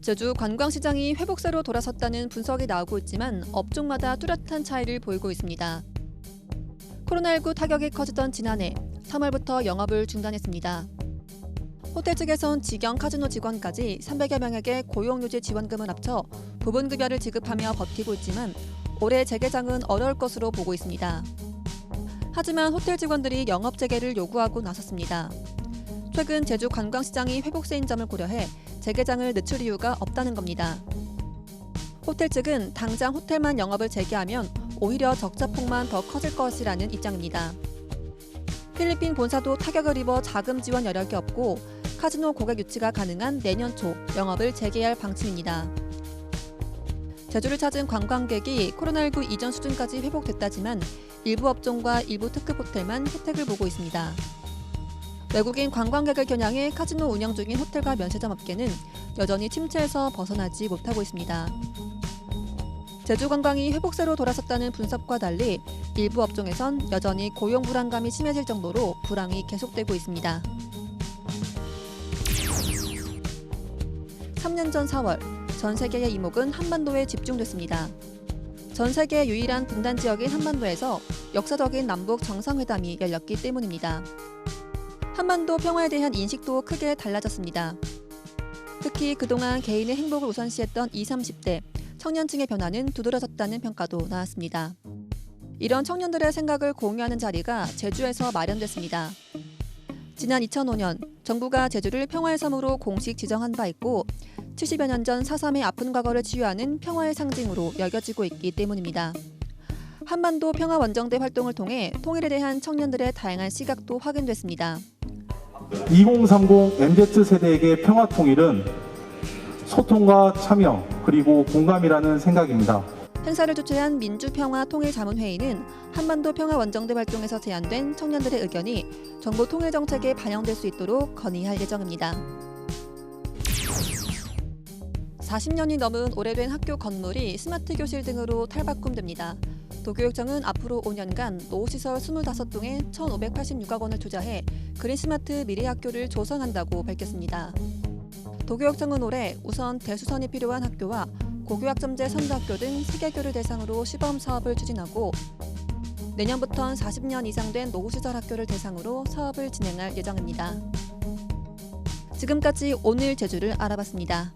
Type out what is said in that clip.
제주 관광시장이 회복세로 돌아섰다는 분석이 나오고 있지만 업종마다 뚜렷한 차이를 보이고 있습니다. 코로나19 타격이 커지던 지난해 3월부터 영업을 중단했습니다. 호텔 측에선 직영 카지노 직원까지 300여 명에게 고용유지 지원금을 합쳐 부분 급여를 지급하며 버티고 있지만 올해 재개장은 어려울 것으로 보고 있습니다. 하지만 호텔 직원들이 영업 재개를 요구하고 나섰습니다. 최근 제주 관광시장이 회복세인 점을 고려해 재개장을 늦출 이유가 없다는 겁니다. 호텔 측은 당장 호텔만 영업을 재개하면 오히려 적자폭만 더 커질 것이라는 입장입니다. 필리핀 본사도 타격을 입어 자금 지원 여력이 없고 카지노 고객 유치가 가능한 내년 초 영업을 재개할 방침입니다. 제주를 찾은 관광객이 코로나19 이전 수준까지 회복됐다지만 일부 업종과 일부 특급 호텔만 혜택을 보고 있습니다. 외국인 관광객을 겨냥해 카지노 운영 중인 호텔과 면세점 업계는 여전히 침체에서 벗어나지 못하고 있습니다. 제주 관광이 회복세로 돌아섰다는 분석과 달리 일부 업종에선 여전히 고용 불안감이 심해질 정도로 불황이 계속되고 있습니다. 3년 전 4월 전 세계의 이목은 한반도에 집중됐습니다. 전 세계 유일한 분단 지역인 한반도에서 역사적인 남북 정상회담이 열렸기 때문입니다. 한반도 평화에 대한 인식도 크게 달라졌습니다. 특히 그동안 개인의 행복을 우선시했던 20, 30대 청년층의 변화는 두드러졌다는 평가도 나왔습니다. 이런 청년들의 생각을 공유하는 자리가 제주에서 마련됐습니다. 지난 2005년 정부가 제주를 평화의 섬으로 공식 지정한 바 있고 70여 년 전 4.3의 아픈 과거를 치유하는 평화의 상징으로 여겨지고 있기 때문입니다. 한반도 평화 원정대 활동을 통해 통일에 대한 청년들의 다양한 시각도 확인됐습니다. 2030 MZ 세대에게 평화 통일은 소통과 참여 그리고 공감이라는 생각입니다. 행사를 주최한 민주평화통일자문회의는 한반도 평화원정대 활동에서 제안된 청년들의 의견이 정부 통일 정책에 반영될 수 있도록 건의할 예정입니다. 40년이 넘은 오래된 학교 건물이 스마트 교실 등으로 탈바꿈됩니다. 도교육청은 앞으로 5년간 노후시설 25동에 1,586억 원을 투자해 그린스마트 미래학교를 조성한다고 밝혔습니다. 도교육청은 올해 우선 대수선이 필요한 학교와 고교학점제 선도학교 등 세개교를 대상으로 시범 사업을 추진하고 내년부턴 40년 이상 된 노후시설 학교를 대상으로 사업을 진행할 예정입니다. 지금까지 오늘 제주를 알아봤습니다.